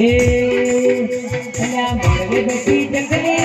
အေးဆရာမောင်လေးပဲဒီတကယ်